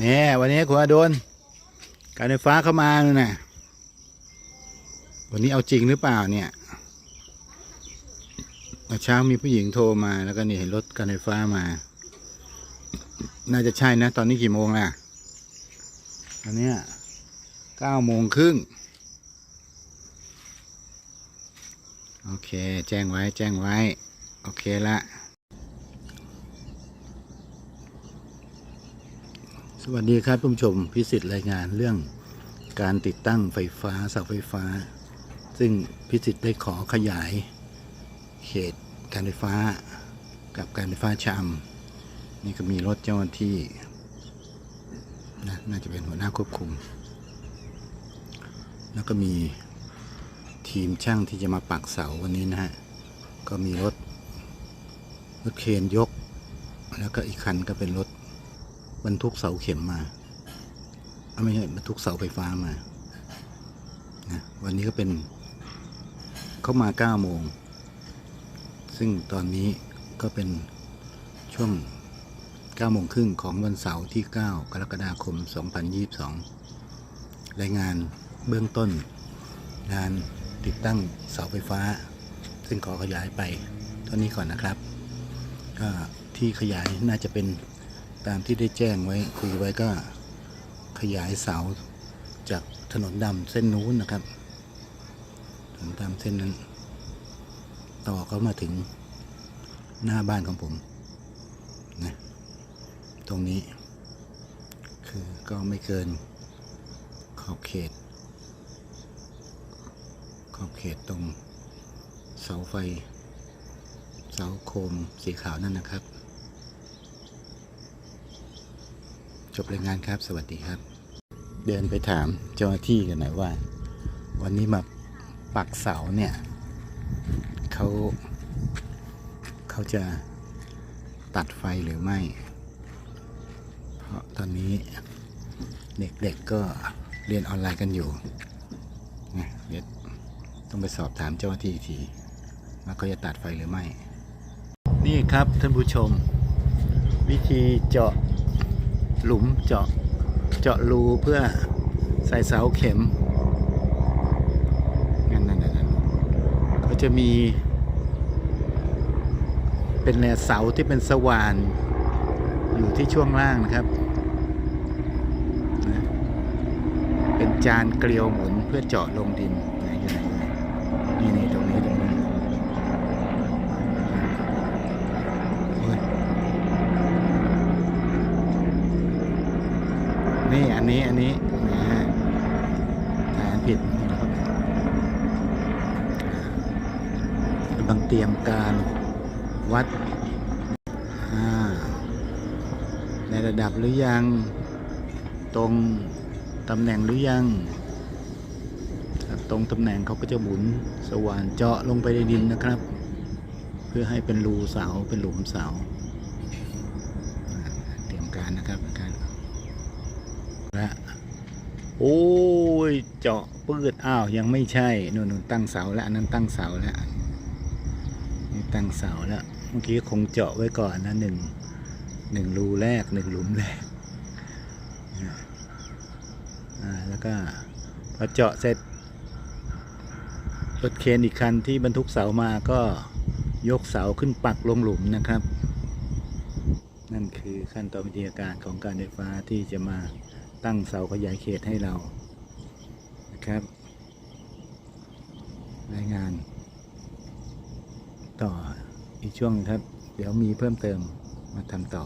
เนี่ยวันนี้คุณอดุลการไฟฟ้าเข้ามาเนี่ยนะวันนี้เอาจริงหรือเปล่าเนี่ยเมื่อเช้ามีผู้หญิงโทรมาแล้วก็นี่เห็นรถการไฟฟ้ามา น่าจะใช่นะ ตอนนี้กี่โมงล่ะตอนเนี้ยเก้าโมงครึ่งโอเค แจ้งไว้แจ้งไว้ โอเคละ สวัสดีครับผู้ชมพิสิทธิ์รายงานเรื่องการติดตั้งไฟฟ้าเสาไฟฟ้า ซึ่งพิสิทธิ์ได้ขอขยาย เขตการไฟฟ้า กับการไฟฟ้าชามนี่ก็มีรถเจ้าหน้าที่นะน่าจะเป็นหัวหน้าควบคุม แล้วก็มีทีมช่างที่จะมาปักเสาวันนี้นะฮะก็มีรถรถเคนยก แล้วก็อีกคันก็เป็นรถ บรรทุกเสาเข็มมาเอาไม่ใช่บรรทุกเสาไฟฟ้ามานะวันนี้ก็เป็น เข้ามาเก้าโมง ซึ่งตอนนี้ก็เป็นช่วงเก้าโมงครึ่งของวันเสาร์ที่ 9 กรกฎาคม 2022 รายงานเบื้องต้น งานติดตั้งเสาไฟฟ้า ซึ่งขอขยายไปเท่านี้ก่อนนะครับก็ที่ขยายน่าจะเป็น ตามที่ได้แจ้งไว้คุยไว้ก็ขยายเสาจากถนนดำเส้นนู้นนะครับ ถนนดำเส้นนั้น ต่อเขามาถึงหน้าบ้านของผมนะตรงนี้ คือก็ไม่เกินขอบเขต ขอบเขตตรงเสาไฟ เสาโคมสีขาวนั่นนะครับ จบรายงานครับ สวัสดีครับ เดินไปถามเจ้าหน้าที่กันหน่อยว่า วันนี้มาปักเสาเนี่ยเขาเขาจะตัดไฟหรือไม่ เพราะตอนนี้เด็กๆก็เรียนออนไลน์กันอยู่นะเดี๋ยวต้องไปสอบถามเจ้าหน้าที่อีกทีว่าเขาจะตัดไฟหรือไม่ นี่ครับท่านผู้ชม วิธีเจาะ หลุมเจาะเจาะรูเพื่อใส่เสาเข็มนั่นนั่นนั่นเขาจะมี เป็นแนวเสาที่เป็นสว่านอยู่ที่ช่วงล่างนะครับ เป็นจานเกลียวหมุนเพื่อเจาะลงดินไหนอยู่ไหนเลยนี่นี่ตรงนี้ตรงนี้โอ้ยนี่ อันนี้อันนี้นะฐานผิดนะครับกำลังเตรียมการวัดในระดับหรือยังตรงตำแหน่งหรือยังตรงตำแหน่งเขาก็จะหมุนสว่านเจาะลงไปในดินนะครับ เพื่อให้เป็นรูเสาเป็นหลุมเสาเตรียมการนะครับการ และโอ้ยเจาะปืดอ้าวยังไม่ใช่นู่นนตั้งเสาแล้วอันนั้นตั้งเสาแล้วนี่ตั้งเสาแล้วเมื่อกี้คงเจาะไว้ก่อนนะหนึ่งหนึ่งรูแรกหนึ่งหลุมแรกอ่าแล้วก็พอเจาะเสร็จรถเคนอีกคันที่บรรทุกเสามาก็ยกเสาขึ้นปักลงหลุมนะครับ นั่นคือขั้นตอนวิทยาการของการไฟฟ้าที่จะมา ตั้งเสาขยายเขตให้เรานะครับ รายงาน ต่ออีกช่วงครับ เดี๋ยวมีเพิ่มเติมมาทำต่อ